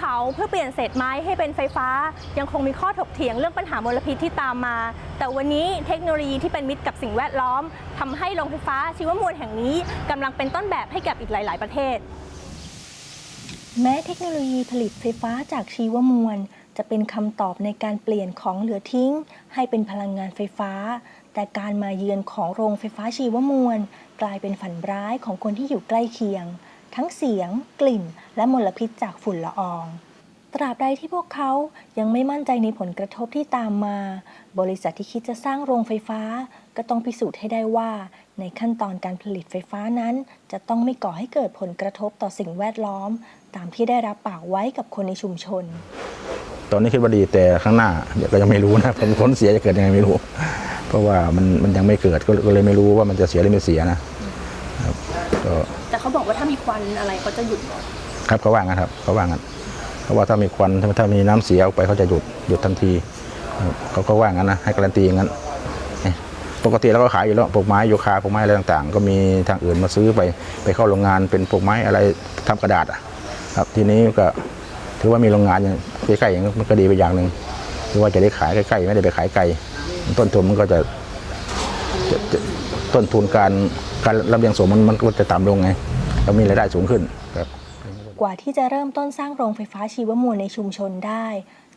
ผาเพื่อเปลี่ยนเศษไม้ให้เป็นไฟฟ้า ยังคงมีข้อถกเถียงเรื่องปัญหามลพิษที่ตามมา แต่วันนี้เทคโนโลยีที่เป็นมิตรกับสิ่งแวดล้อมทำให้โรงไฟฟ้าชีวมวลแห่งนี้กำลังเป็นต้นแบบให้กับอีกหลาย ๆ ประเทศ แม้เทคโนโลยีผลิตไฟฟ้าจากชีวมวล จะเป็นคำตอบในการเปลี่ยนของเหลือทิ้ง ให้เป็นพลังงานไฟฟ้า แต่การมาเยือนของโรงไฟฟ้าชีวมวล กลายเป็นฝันร้ายของคนที่อยู่ใกล้เคียง ทั้งเสียง กลิ่น และมลพิษจากฝุ่นละออง ตราบใดที่พวกเขายังไม่มั่นใจในผลกระทบที่ตามมา บริษัทที่คิดจะสร้างโรงไฟฟ้า ก็ต้องพิสูจน์ให้ได้ว่า ในขั้นตอนการผลิตไฟฟ้านั้น จะต้องไม่ก่อให้เกิดผลกระทบต่อสิ่งแวดล้อม ตามที่ได้รับปากไว้กับคนในชุมชน ตอนนี้คิดว่าดีแต่ข้างหน้าเดี๋ยวก็ยังไม่รู้นะผลผลเสียจะเกิดยังไงไม่รู้ เพราะว่ามันมันยังไม่เกิดก็ก็เลยไม่รู้ว่ามันจะเสียหรือไม่เสียนะครับก็ เขาบอกว่าถ้ามีควันอะไรเขาจะหยุดครับเขาว่างั้นครับเขาว่างั้นเพราะว่าถ้ามีควันถ้าถ้ามีน้ำเสียออกไปเขาจะหยุดหยุดทันทีเขาก็ว่างั้นนะให้การันตีอย่างนั้นปกติเราก็ขายอยู่แล้วพวกไม้โยคาพวกไม้อะไรต่างๆ ก็มีทางอื่นมาซื้อไปไปเข้าโรงงานเป็นพวกไม้อะไรทำกระดาษอะครับทีนี้ก็ถือว่ามีโรงงานอย่างใกล้ๆอย่างนั้มันก็ดีไปอย่างหนึ่งคือว่าจะได้ขายใกล้ๆไม่ได้ไปขายไกลต้นทุนมันก็จะจะจะ ต้นทุนการการลำเลียงส่งมันมันก็จะต่ำลงไงแล้วมีรายได้สูงขึ้นครับกว่าที่จะเริ่มต้นสร้างโรงไฟฟ้าชีวมวลในชุมชนได้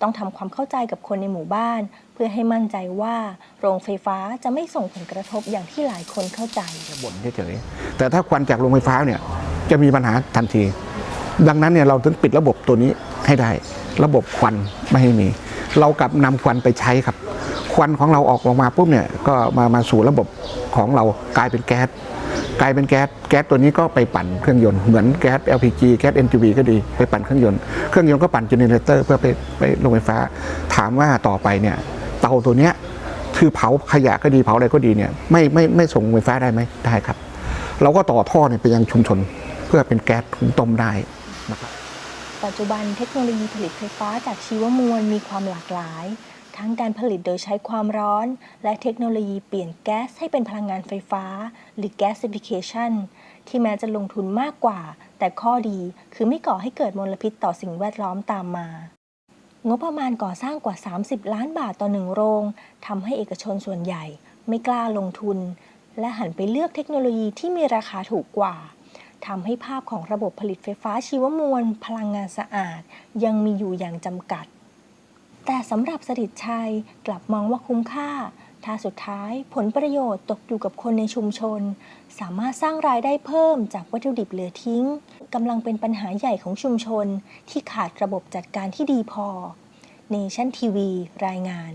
ต้องทำความเข้าใจกับคนในหมู่บ้าน เพื่อให้มั่นใจว่าโรงไฟฟ้าจะไม่ส่งผลกระทบอย่างที่หลายคนเข้าใจแค่บ่นเฉยๆแต่ถ้าควันจากโรงไฟฟ้าเนี่ยจะมีปัญหาทันที ดังนั้นเนี่ยเราถึงปิดระบบตัวนี้ให้ได้ ระบบควันไม่ให้มี เรากลับนำควันไปใช้ครับ ควันของเราออกออกมาปุ๊บเนี่ยก็มามาสู่ระบบของเรากลายเป็นแก๊สกลายเป็นแก๊สแก๊สตัวนี้ก็ไปปั่นเครื่องยนต์เหมือนแก๊ส LPG แก๊ส NGV ก็ดีไปปั่นเครื่องยนต์เครื่องยนต์ก็ปั่นเจเนเรเตอร์เพื่อไปไปโรงไฟฟ้า ถามว่าต่อไปเนี่ยเตาตัวเนี้ยคือเผาขยะก็ดีเผาอะไรก็ดีเนี่ยไม่ไม่ไม่ส่งไฟฟ้าได้ไหมได้ครับ เราก็ต่อท่อเนี่ยไปยังชุมชนเพื่อเป็นแก๊สหุงต้มได้นะครับปัจจุบันเทคโนโลยีผลิตไฟฟ้าจากชีวมวลมีความหลากหลาย ทั้งการผลิตโดยใช้ความร้อน และเทคโนโลยีเปลี่ยนแก๊สให้เป็นพลังงานไฟฟ้า หรือ gasification ที่แม้จะลงทุนมากกว่า แต่ข้อดีคือไม่ก่อให้เกิดมลพิษต่อสิ่งแวดล้อมตามมา งบประมาณก่อสร้างกว่า 30 ล้านบาทต่อหนึ่งโรงทำให้เอกชนส่วนใหญ่ ไม่กล้าลงทุน และหันไปเลือกเทคโนโลยีที่มีราคาถูกกว่าทำให้ภาพของระบบผลิตไฟฟ้าชีวมวล พลังงานสะอาด ยังมีอยู่อย่างจำกัด แต่สำหรับสริตชัยกลับมองว่าคุ้มค่า ถ้าสุดท้ายผลประโยชน์ตกอยู่กับคนในชุมชน สามารถสร้างรายได้เพิ่มจากวัตถุดิบเหลือทิ้งกำลังเป็นปัญหาใหญ่ของชุมชน ที่ขาดระบบจัดการที่ดีพอ เนชั่นทีวี รายงาน